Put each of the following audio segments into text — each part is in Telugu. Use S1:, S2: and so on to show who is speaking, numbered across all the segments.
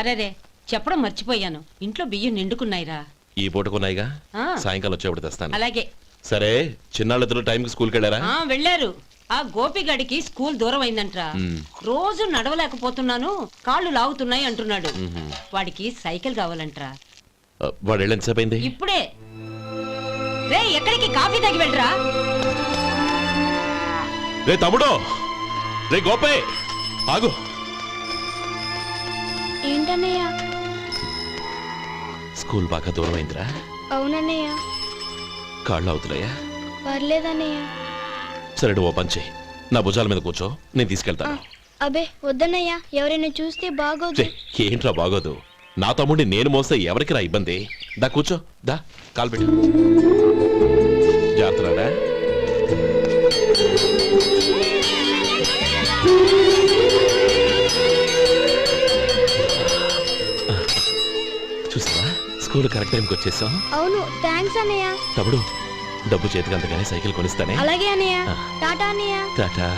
S1: అరేరే చెప్పడం మర్చిపోయాను. ఇంట్లో బియ్యం నిండుకున్నాయిరా.
S2: ఈ పూటకున్నాయిగా?
S1: ఆ.
S2: సాయంకాలం వచ్చేప్పుడు తెస్తాను.
S1: అలాగే.
S2: సరే చిన్నాళ్ళిద్దరు టైంకి స్కూల్కి వెళ్ళారా?
S1: ఆ వెళ్ళారు. ఆ గోపిగడికి స్కూల్ దూరం అయిందంట్రా. రోజు నడవలేకపోతున్నాను. కాళ్ళు లాగుతున్నాయి అంటున్నాడు. వాడికి సైకిల్ కావాలంట్రా.
S2: ఆ, వాడు వెళ్ళి ఎంతసేపు అయింది?
S1: ఇప్పుడే. రే ఎక్కడికి కాఫీ తాగి వెళ్ళరా?
S2: రే తమ్ముడు! రే గోపే! ఆగు.
S3: ఏంటన్నయ్య?
S2: స్కూల్ బాగా దూరం అయిందిరా
S3: అవునన్నయ్య.
S2: కాళ్ళు అవుతున్నాయా
S3: పర్లేదన్నయ్య.
S2: సరే ఓ పని చేయి. నా భుజాల మీద కూర్చో. నేను తీసుకెళ్తాను.
S3: అబే వద్దన్నయ్య. ఎవరైనా చూస్తే బాగోదు.
S2: ఛే, ఏంట్రా బాగోదు? నా తమ్ముడిని నేను మోస్తే ఎవరికి రా ఇబ్బంది? దా కూర్చో. దా కాలు పెట్టు. స్కూల్ కరెక్ట్ టైంకి వచ్చేసాం
S3: అవును థ్యాంక్స్ అన్నయ్య.
S2: తమ్ముడు డబ్బు చేతికి అందుకని సైకిల్ కొనిస్తానే.
S3: అలాగే అన్నయ్య.
S2: ఆ.
S3: టాటా అన్నయ్య.
S2: టాటా.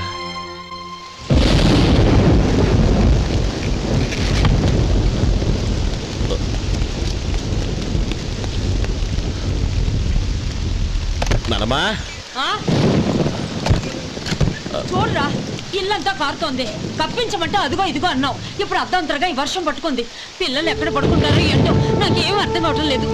S2: నానమ్మా.
S1: ఆ? చూడరా. ఇల్లంతా కారుతోంది. కప్పించమంటే అదిగో ఇదిగో అన్నావు. ఇప్పుడు అర్ధంతరగా ఈ వర్షం పట్టుకుంది. పిల్లలు ఎక్కడ పడుకుంటారు ఏంటో నాకేం అర్థం కావటం లేదు.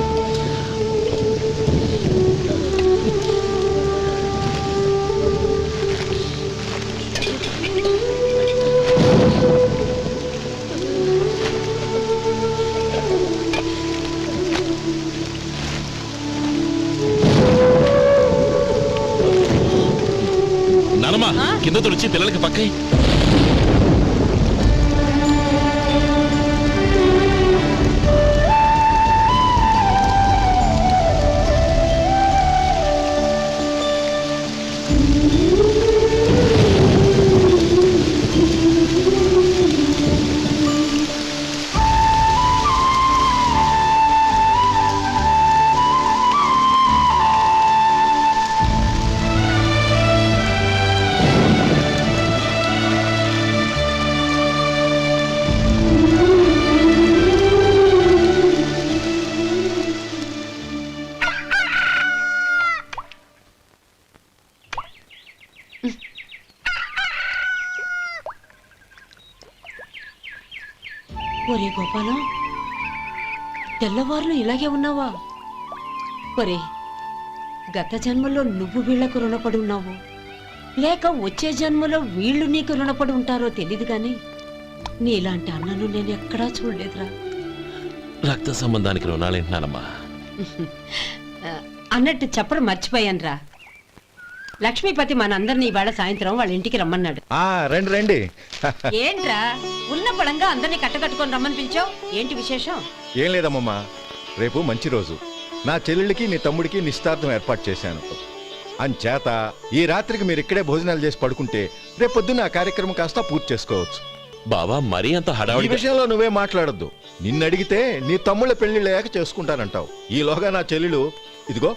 S2: కింద తుడిచి పిల్లలకి పక్కై
S1: ఒరే గోపాలం తెల్లవారులు ఇలాగే ఉన్నావా? ఒరే గత జన్మలో నువ్వు వీళ్ళకు రుణపడి ఉన్నావు. లేక వచ్చే జన్మలో వీళ్ళు నీకు రుణపడి ఉంటారో తెలియదు గాని నీలాంటి అన్నను నేను ఎక్కడా చూడలేదురా.
S2: రక్త సంబంధానికి
S1: ఆ, అన్నట్టు చెప్పడం మర్చిపోయానురా. లక్ష్మీపతి మనందరినీ ఇవాళ సాయంత్రం వాళ్ళ ఇంటికి రమ్మన్నాడు.
S4: ఆ రండి రండి.
S1: ఏంట్రా? ఉన్న పడంగా అందరినీ కట్టకట్టుకొని రమ్మని పిలిచావు? ఏంటి విశేషం?
S4: ఏం లేదమ్మమ్మా. రేపు మంచి రోజు. నా చెల్లెళ్ళకి నీ తమ్ముడికి నిశ్చితార్థం ఏర్పాటు చేశాను. అంచేత ఈ రాత్రికి మీరు ఇక్కడే భోజనాలు చేసి పడుకుంటే రేపు పొద్దున్న ఆ కార్యక్రమం కాస్త పూర్తి చేసుకోవచ్చు.
S2: బావా మరీ అంత
S4: ఈ
S2: హడావుడి
S4: విషయంలో నువ్వే మాట్లాడొద్దు. నిన్ను అడిగితే నీ తమ్ముళ్ళ పెళ్ళిళ్ళయ్యాక చేసుకుంటానంటావు. ఈలోగా నా చెల్లెలు ఇదిగో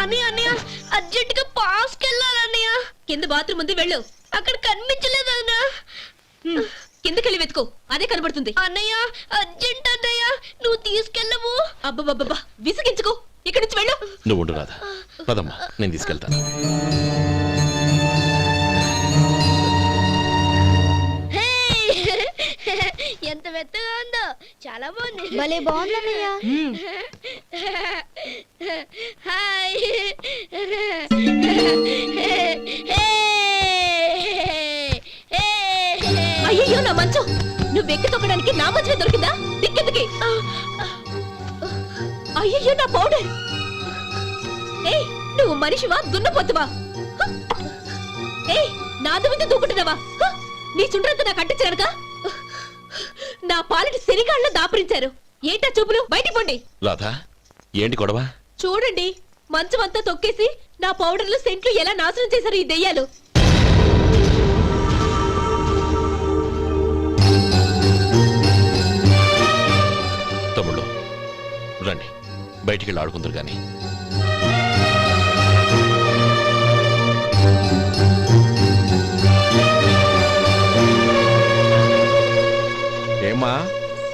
S5: అన్నయ్య అన్నయ్య అర్జెంట్గా పాస్ కెళ్ళాలన్నయ్య కింద బాత్రూమ్ ఉంది వెళ్ళు. అక్కడ కనిపించలేదు అన్నా. కిందకెళ్ళి వెతుకో. అదే కనబడుతుంది. అన్నయ్య అర్జెంట్ అన్నయ్య. నువ్వు తీసుకెళ్ళవు. అబ్బబ్బబ్బా విసిగించుకో. ఇక్కడి నుంచి వెళ్ళు.
S2: నువ్వు ఉండు రాధా. పదమ్మా నేను తీసుకెళ్తాను.
S5: మెత్తగా ఉందో. చాలా బాగుంది.
S3: భలే బాగుంది అన్నయ్య.
S5: హాయ్. అయ్యో నా మంచం. నువ్వు ఎక్కి తొక్కడానికి నా మంచమే దొరికిందా? దిక్కెందుకి? అయ్యో నా పౌడర్. ఏయ్ నువ్వు మనిషివా? దున్నపోతువా! ఏయ్ నాదు మీద దూకుంటున్నావా! నీ చుండ్రంతా నాకు అంటించానుక నా పాలిటి శనిగాళ్ళ దాపురించారు. ఏంటా చూపులు? బయటికి పోండి.
S2: రాధా ఏంటి గొడవ?
S5: చూడండి మంచం అంతా తొక్కేసి నా పౌడర్లు సెంట్లు ఎలా నాశనం చేశారు ఈ దెయ్యాలు.
S2: తమ్ముళ్ళు రండి. బయటికి వెళ్ళి ఆడుకుందరు కానీ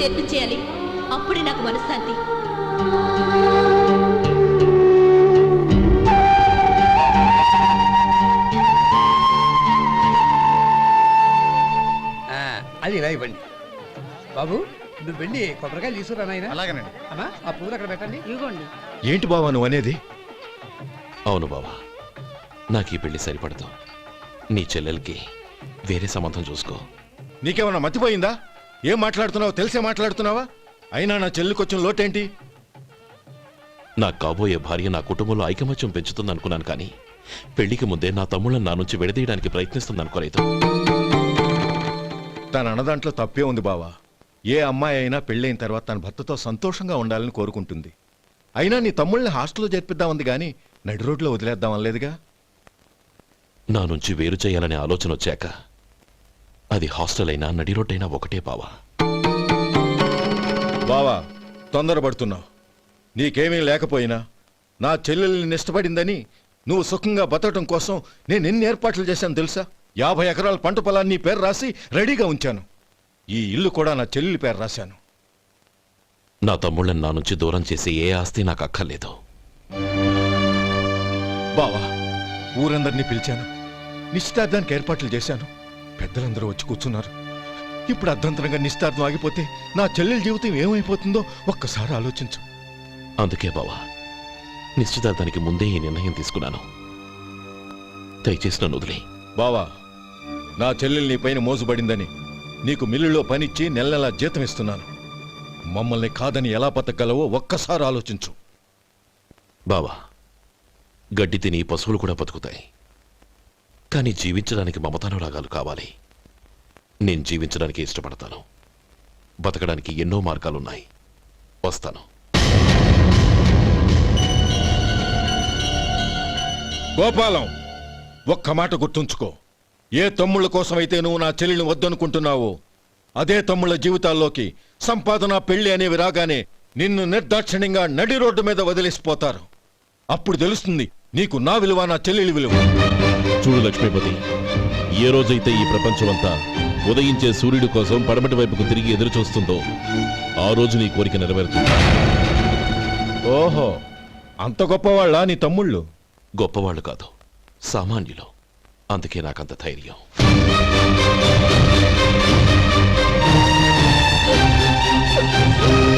S5: చేర్పించేయాలి. అప్పుడే నాకు మనశ్శాంతి.
S6: ఆ, అది ఇలా ఇవ్వండి. బాబు నువ్వు వెళ్ళి కొబ్బరికాయలు తీసుకురా నాయన.
S4: అలాగేనండి.
S6: అమ్మా ఆ పూలు అక్కడ పెట్టండి. ఇవ్వండి.
S4: ఏంటి బావా నువ్వు అనేది?
S2: అవును బావా నాకు ఈ పెళ్ళి సరిపడదు. నీ చెల్లెలకి వేరే సంబంధం చూసుకో.
S4: నీకేమన్నా మతిపోయిందా? ఏం మాట్లాడుతున్నావో? తెలిసే మాట్లాడుతున్నావా? అయినా నా చెల్లికొచ్చిన లోటేంటి?
S2: నా కాబోయే భార్య నా కుటుంబంలో ఐకమత్యం పెంచుతుంది అనుకున్నాను కానీ పెళ్ళికి ముందే నా తమ్ముళ్ళని నా నుంచి విడదీయడానికి ప్రయత్నిస్తుంది అనుకోలేదు
S4: తన అన్నదాంట్లో తప్పే ఉంది బావా. ఏ అమ్మాయి అయినా పెళ్ళైన తర్వాత తన భర్తతో సంతోషంగా ఉండాలని కోరుకుంటుంది. అయినా నీ తమ్ముళ్ళని హాస్టల్లో చేర్పిద్దామంది కానీ నడి రోడ్లో వదిలేద్దాం అనలేదుగా
S2: నా నుంచి వేరు చేయాలనే ఆలోచన వచ్చాక అది హాస్టల్ అయినా నడి రోడ్డైనా ఒకటే బావా.
S4: బావా తొందరపడుతున్నావు. నీకేమీ లేకపోయినా నా చెల్లెల్ని ఇష్టపడిందని నువ్వు సుఖంగా బతకడం కోసం నేను ఎన్ని ఏర్పాట్లు చేశాను తెలుసా? యాభై ఎకరాల పంట పొలాన్ని పేరు రాసి రెడీగా ఉంచాను. ఈ ఇల్లు కూడా నా చెల్లెలి పేరు రాశాను.
S2: నా తమ్ముళ్ళని నా నుంచి దూరం చేసే ఏ ఆస్తి నాకు అక్కర్లేదు.
S4: బావా ఊరందరినీ పిలిచాను. నిశ్చితార్థానికి ఏర్పాట్లు చేశాను. పెద్దలందరూ వచ్చి కూర్చున్నారు. ఇప్పుడు అర్ధంతరంగా నిశ్చితార్థం ఆగిపోతే నా చెల్లెల జీవితం ఏమైపోతుందో ఒక్కసారి ఆలోచించు.
S2: అందుకే బావా నిశ్చితార్థానికి ముందే ఈ నిర్ణయం తీసుకున్నాను. దయచేసి నన్ను వదిలే
S4: బావా నా చెల్లెలు నీ పైన మోజుబడిందని నీకు మిల్లులో పనిచ్చి నెల నెలా జీతం ఇస్తున్నాను. మమ్మల్ని కాదని ఎలా బతకగలవో ఒక్కసారి ఆలోచించు.
S2: బావా గడ్డి తిని పశువులు కూడా బతుకుతాయి. కానీ జీవించడానికి మమతానురాగాలు కావాలి. నేను జీవించడానికి ఇష్టపడతాను. బతకడానికి ఎన్నో మార్గాలున్నాయి. వస్తాను.
S4: గోపాలం ఒక్క మాట గుర్తుంచుకో. ఏ తమ్ముళ్ళ కోసమైతే నువ్వు నా చెల్లిని వద్దనుకుంటున్నావో అదే తమ్ముళ్ళ జీవితాల్లోకి సంపాదన పెళ్ళి అనేవి రాగానే నిన్ను నిర్దాక్షిణ్యంగా నడి రోడ్డు మీద వదిలేసిపోతారు. అప్పుడు తెలుస్తుంది నీకు నా విలువ నా చెల్లెలి విలువ.
S2: చూడు లక్ష్మీపతి ఏ రోజైతే ఈ ప్రపంచమంతా ఉదయించే సూర్యుడి కోసం పడమటి వైపుకు తిరిగి ఎదురు చూస్తుందో ఆ రోజు నీ కోరిక నెరవేరుతుంది.
S4: ఓహో అంత గొప్పవాళ్ళ నీ తమ్ముళ్ళు?
S2: గొప్పవాళ్ళు కాదు సామాన్యులు. అందుకే నాకంత ధైర్యం. Thank you.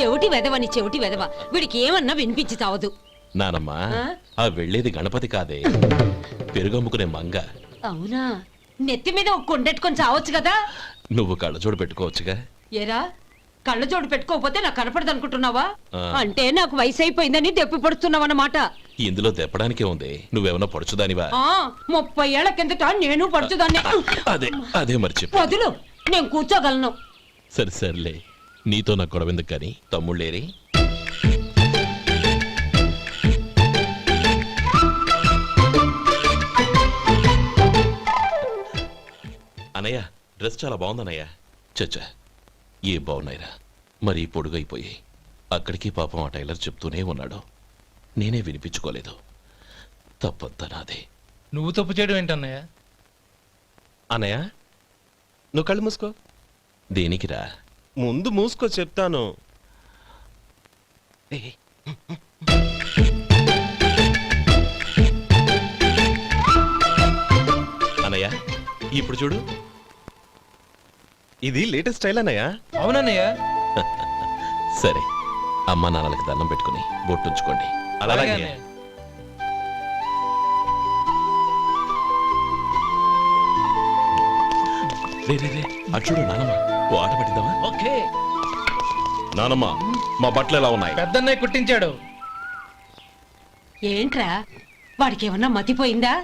S1: చెవిటి వెదవని చెవిటి వెదవ. వీడికి ఏమన్నా వినిపించి చావదు
S2: నానమ్మా
S1: ఆ?
S2: వెళ్ళేది గణపతి కాదే. పెరుగమ్ముకునే మంగ.
S1: అవునా? నెత్తి మీద ఒక కొండెట్టుకొని చావచ్చు కదా?
S2: నువ్వు కళ్ళజోడు పెట్టుకోవచ్చుగా.
S1: ఏరా కళ్ళజోడు పెట్టుకోకపోతే నాకు కనపడదు అనుకుంటున్నావా. అంటే నాకు వయసు అయిపోయిందని దెప్పి పడుతున్నావన్నమాట.
S2: ఇందులో దెప్పడానికే ఉంది. నువ్వేమన్నా పొడుచుదానివా?
S1: ముప్పై ఏళ్ళ కిందట నేను పడుతుందాన్ని
S2: అదే అదే మరి చెప్పు.
S1: వదులు నేను కూర్చోగలను.
S2: సరే సర్లే. నీతో నాకు గొడవ ఎందుకు కానీ? తమ్ముళ్ళేరి అనయ్య డ్రెస్ చాలా బాగుందన్నయ్య చచ్చా ఏ బాగున్నాయిరా. మరీ పొడుగైపోయాయి అక్కడికి పాపం ఆ టైలర్ చెప్తూనే ఉన్నాడు. నేనే వినిపించుకోలేదు. తప్పంతా నాదే.
S7: నువ్వు తప్పు చేయడం ఏంటన్నయ్య
S8: అనయ్య నువ్వు కళ్ళు మూసుకో.
S2: దేనికిరా?
S8: ముందు మూసుకో చెప్తాను.
S2: అనయ్య ఇప్పుడు చూడు.
S8: ఇది లేటెస్ట్ స్టైల్ అన్నయ్య.
S7: అవునన్నయ్య.
S2: సరే అమ్మా నాన్నలకి దండం పెట్టుకుని బొట్టుంచుకోండి
S7: అలాగే
S2: అలాగే
S7: అన్నయ్య.
S2: రే రే రే అటు చూడు నానమ్మ. ఓ ఆట పట్టిద్దామా?
S7: ఓకే.
S2: నానమ్మ మా బట్టలు ఎలా ఉన్నాయి?
S7: పెద్దన్నయ్య కుట్టించాడు.
S1: ఏంట్రా? వాడికి ఏమన్నా మతిపోయిందా?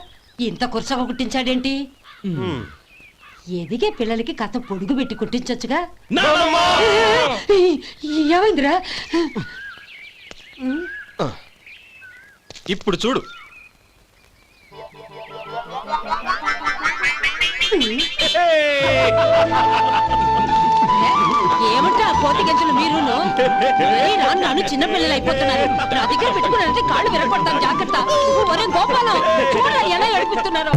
S1: ఇంత కురసగా కుట్టించాడేంటి? ఎదిగే పిల్లలకి కథ పొడుగు పెట్టి కుట్టించొచ్చుగా? ఏమైందిరా?
S8: ఇప్పుడు చూడు.
S1: ఏమంటే ఆ కోతి గంజలు మీరును? నన్ను నాను చిన్న పిల్లలు అయిపోతున్నారు. నా దగ్గర పెట్టుకున్నారంటే కాళ్ళు విరగొడతాను జాగ్రత్త. ఒరే గోపాలం చూడరా ఎలా ఏడిపిస్తున్నారో.